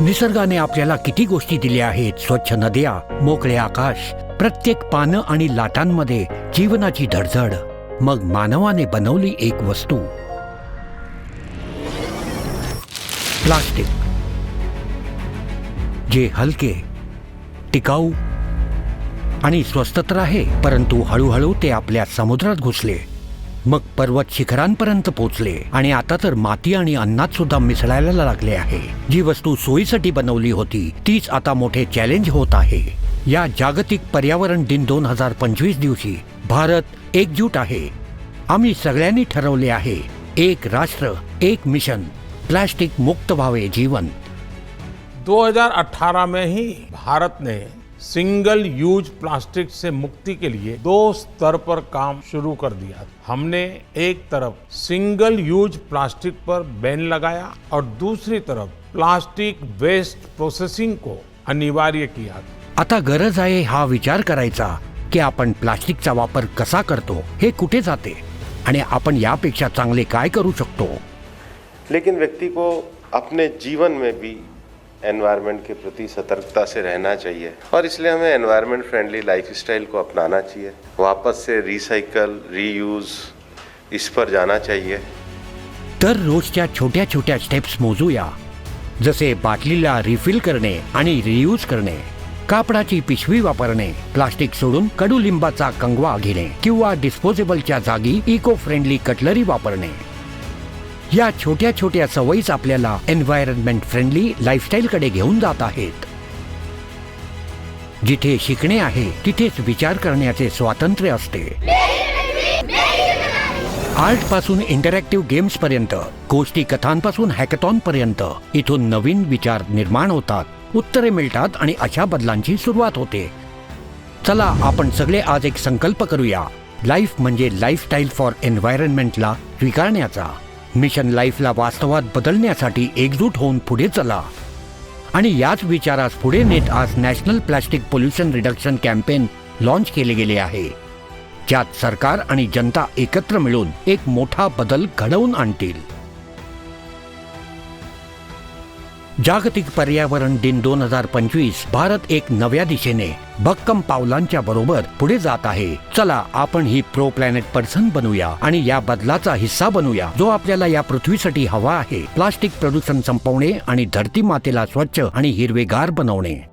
निसर्गाने आपल्याला किती गोष्टी दिल्या आहेत स्वच्छ नद्या मोकळे आकाश प्रत्येक पानं आणि लाटांमध्ये जीवनाची धडधड मग मानवाने बनवली एक वस्तू. प्लास्टिक. जे हलके टिकाऊ आणि स्वस्त तर आहे परंतु हळूहळू ते आपल्या समुद्रात घुसले. मग पर्वत शिखरांपर्यंत पोचले. आणि आता तर माती आणि अन्नात सुद्धा मिसळायला लागले आहे. जी वस्तू सोयीसाठी बनवली होती तीच आता मोठे चॅलेंज होत आहे. या जागतिक पर्यावरण दिन दोन हजार पंचवीस दिवशी भारत एकजूट आहे. आम्ही सगळ्यांनी ठरवले आहे एक राष्ट्र एक मिशन प्लास्टिक मुक्त व्हावे जीवन. 2018 में ही भारत ने सिंगल यूज प्लास्टिक से मुक्ति के लिए दो स्तर पर काम शुरू कर दिया। हमने एक तरफ सिंगल यूज प्लास्टिक पर बैन लगाया और दूसरी तरफ प्लास्टिक वेस्ट प्रोसेसिंग को अनिवार्य किया। आता गरज आहे हा विचार करायचा की आपण प्लास्टिकचा वापर कसा करतो हे कुठे जाते आणि आपण यापेक्षा चांगले काय करू शकतो? लेकिन व्यक्ति को अपने जीवन में भी एनवायरनमेंट के प्रति सतर्कता से रहना चाहिए। और इसलिए हमें एनवायरनमेंट फ्रेंडली लाइफस्टाइल को अपनाना चाहिए। वापस से रिसाइकल रीयूज इस पर जाना चाहिए। तर रोजच्या छोट्या छोट्या स्टेप्स मोजूया। जसे बाटलीला रिफिल करणे आणि रियूज करणे कापडाची पिशवी वापरणे प्लास्टिक सोडून कडुलिंबाचा कंगवा घेणे किंवा डिस्पोजेबलच्या जागी इको फ्रेंडली कटलरी वापरणे. या छोट्या छोट्या सवयीच आपल्याला एन्व्हायरमेंट फ्रेंडली लाईफस्टाईलकडे घेऊन जात आहेत. जिथे शिकणे आहे तिथेच विचार करण्याचे स्वातंत्र्य असते. आर्टपासून इंटरॅक्टिव्ह गेम्स पर्यंत गोष्टी कथांपासून हॅकथॉन पर्यंत इथून नवीन विचार निर्माण होतात उत्तरे मिळतात आणि अशा बदलांची सुरुवात होते. चला आपण सगळे आज एक संकल्प करूया. लाईफ म्हणजे लाईफस्टाईल फॉर एन्व्हायरमेंटला स्वीकारण्याचा. मिशन लाईफला वास्तवात बदलण्यासाठी एकजूट होऊन पुढे चला. आणि याच विचारास पुढे नेत आज national plastic pollution reduction campaign launch केले गेले आहे. ज्यात सरकार आणि जनता एकत्र मिळून एक मोठा बदल घडवून आणतील. जागतिक पर्यावरण दिन दोन हजार पंचवीस भारत एक नव्या दिशेने. भक्कम पावलांच्या बरोबर पुढे जात आहे. चला आपण ही प्रो प्लॅनेट पर्सन बनूया आणि या बदलाचा हिस्सा बनूया जो आपल्याला या पृथ्वीसाठी हवा आहे. प्लास्टिक प्रदूषण संपवणे आणि धरती मातेला स्वच्छ आणि हिरवेगार बनवणे.